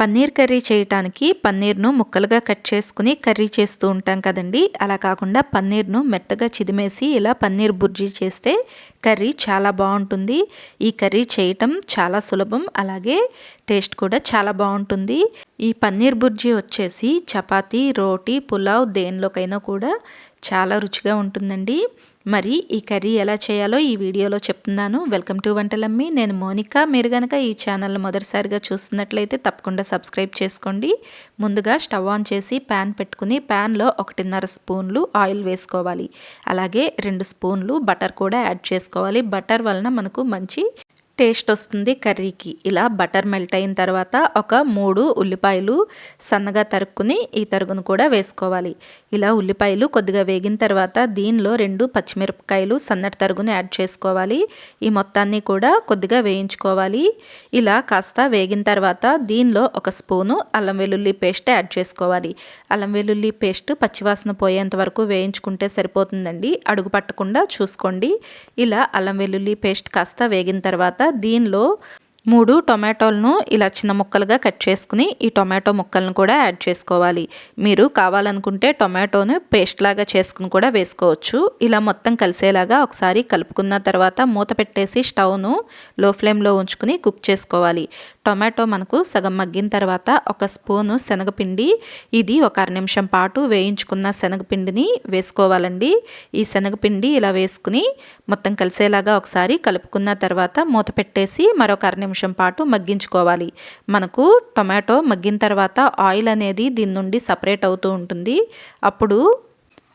Paneer curry చేయటానికి పన్నీర్ను ముక్కలుగా cut చేసుకుని కర్రీ చేస్తూ ఉంటాం కదండి. అలా కాకుండా పన్నీర్ను మెత్తగా చిదిమేసి ఇలా పన్నీర్ బుర్జీ చేస్తే కర్రీ చాలా బాగుంటుంది. ఈ కర్రీ చేయటం చాలా సులభం అలాగే టేస్ట్ కూడా చాలా బాగుంటుంది. ఈ పన్నీర్ బుర్జీ వచ్చేసి చపాతీ రోటీ పులావ్ దేనిలోకైనా కూడా చాలా రుచిగా ఉంటుందండి. మరి ఈ కర్రీ ఎలా చేయాలో ఈ వీడియోలో చెప్తున్నాను. Welcome to Vantalammi. నేను మోనిక. మీరు కనుక ఈ ఛానల్ మొదటిసారిగా చూస్తున్నట్లయితే తప్పకుండా సబ్స్క్రైబ్ చేసుకోండి. ముందుగా స్టవ్ ఆన్ చేసి ప్యాన్ పెట్టుకుని ప్యాన్లో ఒకటిన్నర స్పూన్లు ఆయిల్ వేసుకోవాలి. అలాగే రెండు స్పూన్లు బటర్ కూడా యాడ్ చేసుకోవాలి. బటర్ వలన మనకు మంచి టేస్ట్ వస్తుంది కర్రీకి. ఇలా బటర్ మెల్ట్ అయిన తర్వాత ఒక మూడు ఉల్లిపాయలు సన్నగా తరుక్కుని ఈ తరుగును కూడా వేసుకోవాలి. ఇలా ఉల్లిపాయలు కొద్దిగా వేగిన తర్వాత దీనిలో రెండు పచ్చిమిరపకాయలు సన్నటి తరుగుని యాడ్ చేసుకోవాలి. ఈ మొత్తాన్ని కూడా కొద్దిగా వేయించుకోవాలి. ఇలా కాస్త వేగిన తర్వాత దీనిలో ఒక స్పూను అల్లం వెల్లుల్లి పేస్ట్ యాడ్ చేసుకోవాలి. అల్లం వెల్లుల్లి పేస్ట్ పచ్చివాసన పోయేంత వరకు వేయించుకుంటే సరిపోతుందండి. అడుగు పట్టకుండా చూసుకోండి. ఇలా అల్లం వెల్లుల్లి పేస్ట్ కాస్త వేగిన తర్వాత దీనిలో మూడు టొమాటోలను ఇలా చిన్న ముక్కలుగా కట్ చేసుకుని ఈ టొమాటో ముక్కలను కూడా యాడ్ చేసుకోవాలి. మీరు కావాలనుకుంటే టొమాటోను పేస్ట్ లాగా చేసుకుని కూడా వేసుకోవచ్చు. ఇలా మొత్తం కలిసేలాగా ఒకసారి కలుపుకున్న తర్వాత మూత పెట్టేసి స్టవ్ను లో ఫ్లేమ్లో ఉంచుకుని కుక్ చేసుకోవాలి. టొమాటో మనకు సగం మగ్గిన తర్వాత ఒక స్పూను శనగపిండి ఇది ఒక అర నిమిషం పాటు వేయించుకున్న శనగపిండిని వేసుకోవాలండి. ఈ శనగపిండి ఇలా వేసుకుని మొత్తం కలిసేలాగా ఒకసారి కలుపుకున్న తర్వాత మూత పెట్టేసి మరొక అర నిమిషం పాటు మగ్గించుకోవాలి. మనకు టొమాటో మగ్గిన తర్వాత ఆయిల్ అనేది దీని నుండి సపరేట్ అవుతూ ఉంటుంది. అప్పుడు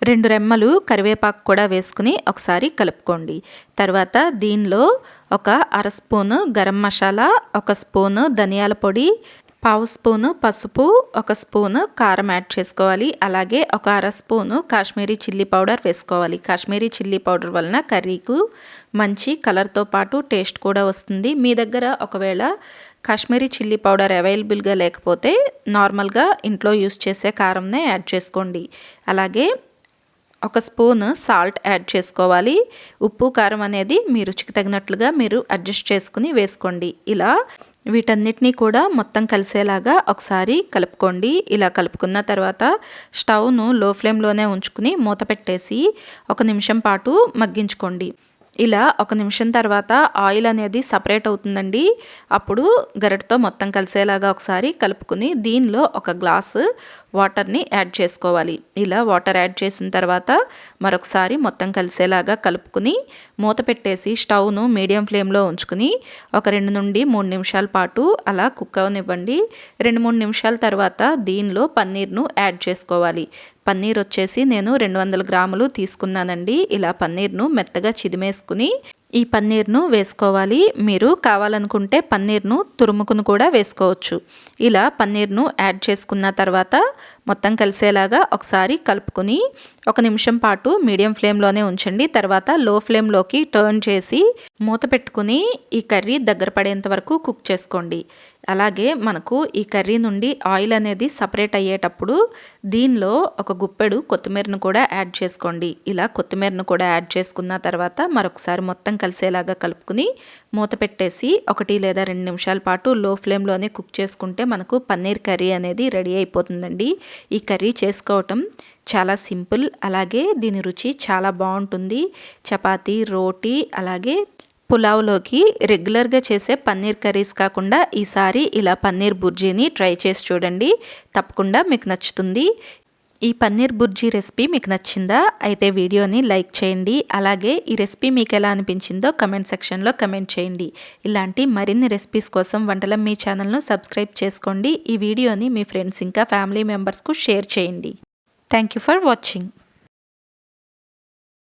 రెండు రెమ్మలు కరివేపాకు కూడా వేసుకుని ఒకసారి కలుపుకోండి. తర్వాత దీనిలో ఒక అర స్పూను గరం మసాలా ఒక స్పూను ధనియాల పొడి పావు స్పూను పసుపు ఒక స్పూను కారం యాడ్ చేసుకోవాలి. అలాగే ఒక అర స్పూను కాశ్మీరీ చిల్లీ పౌడర్ వేసుకోవాలి. కాశ్మీరీ చిల్లీ పౌడర్ వలన కర్రీకు మంచి కలర్తో పాటు టేస్ట్ కూడా వస్తుంది. మీ దగ్గర ఒకవేళ కాశ్మీరీ చిల్లీ పౌడర్ అవైలబుల్గా లేకపోతే నార్మల్గా ఇంట్లో యూస్ చేసే కారంనే యాడ్ చేసుకోండి. అలాగే ఒక స్పూన్ సాల్ట్ యాడ్ చేసుకోవాలి. ఉప్పు కారం అనేది మీ రుచికి తగినట్లుగా మీరు అడ్జస్ట్ చేసుకుని వేసుకోండి. ఇలా వీటన్నిటినీ కూడా మొత్తం కలిసేలాగా ఒకసారి కలుపుకోండి. ఇలా కలుపుకున్న తర్వాత స్టవ్ను లో ఫ్లేమ్లోనే ఉంచుకుని మూత పెట్టేసి ఒక నిమిషం పాటు మగ్గించుకోండి. ఇలా ఒక నిమిషం తర్వాత ఆయిల్ అనేది సపరేట్ అవుతుందండి. అప్పుడు గరిటతో మొత్తం కలిసేలాగా ఒకసారి కలుపుకుని దీనిలో ఒక గ్లాసు వాటర్ని యాడ్ చేసుకోవాలి. ఇలా వాటర్ యాడ్ చేసిన తర్వాత మరొకసారి మొత్తం కలిసేలాగా కలుపుకుని మూత పెట్టేసి స్టవ్ను మీడియం ఫ్లేమ్లో ఉంచుకుని ఒక రెండు నుండి మూడు నిమిషాల పాటు అలా కుక్ అవనివ్వండి. రెండు మూడు నిమిషాల తర్వాత దీనిలో పన్నీర్ను యాడ్ చేసుకోవాలి. పన్నీర్ వచ్చేసి నేను రెండు వందల గ్రాములు తీసుకున్నానండి. ఇలా పన్నీర్ను మెత్తగా చిదిమేసుకుని ఈ పన్నీర్ను వేసుకోవాలి. మీరు కావాలనుకుంటే పన్నీర్ను తురుముకును కూడా వేసుకోవచ్చు. ఇలా పన్నీర్ను యాడ్ చేసుకున్న తర్వాత మొత్తం కలిసేలాగా ఒకసారి కలుపుకొని ఒక నిమిషం పాటు మీడియం ఫ్లేమ్లోనే ఉంచండి. తర్వాత లో ఫ్లేమ్లోకి టర్న్ చేసి మూత పెట్టుకుని ఈ కర్రీ దగ్గర పడేంత వరకు కుక్ చేసుకోండి. అలాగే మనకు ఈ కర్రీ నుండి ఆయిల్ అనేది సపరేట్ అయ్యేటప్పుడు దీనిలో ఒక గుప్పెడు కొత్తిమీరను కూడా యాడ్ చేసుకోండి. ఇలా కొత్తిమీరను కూడా యాడ్ చేసుకున్న తర్వాత మరొకసారి మొత్తం కలిసేలాగా కలుపుకుని మూత పెట్టేసి ఒకటి లేదా రెండు నిమిషాల పాటు లో ఫ్లేమ్లోనే కుక్ చేసుకుంటే మనకు పన్నీర్ కర్రీ అనేది రెడీ అయిపోతుందండి. ఈ కర్రీ చేసుకోవటం చాలా సింపుల్ అలాగే దీని రుచి చాలా బాగుంటుంది. చపాతీ రోటీ అలాగే పులావ్లోకి రెగ్యులర్గా చేసే పన్నీర్ కర్రీస్ కాకుండా ఈసారి ఇలా పన్నీర్ బుర్జీని ట్రై చేసి చూడండి. తప్పకుండా మీకు నచ్చుతుంది. ఈ పన్నీర్ బుర్జీ రెసిపీ మీకు నచ్చిందా? అయితే వీడియోని లైక్ చేయండి. అలాగే ఈ రెసిపీ మీకు ఎలా అనిపించిందో కమెంట్ సెక్షన్లో కమెంట్ చేయండి. ఇలాంటి మరిన్ని రెసిపీస్ కోసం వంటల మీ ఛానల్ను సబ్స్క్రైబ్ చేసుకోండి. ఈ వీడియోని మీ ఫ్రెండ్స్ ఇంకా ఫ్యామిలీ మెంబర్స్కు షేర్ చేయండి. Thank you for watching.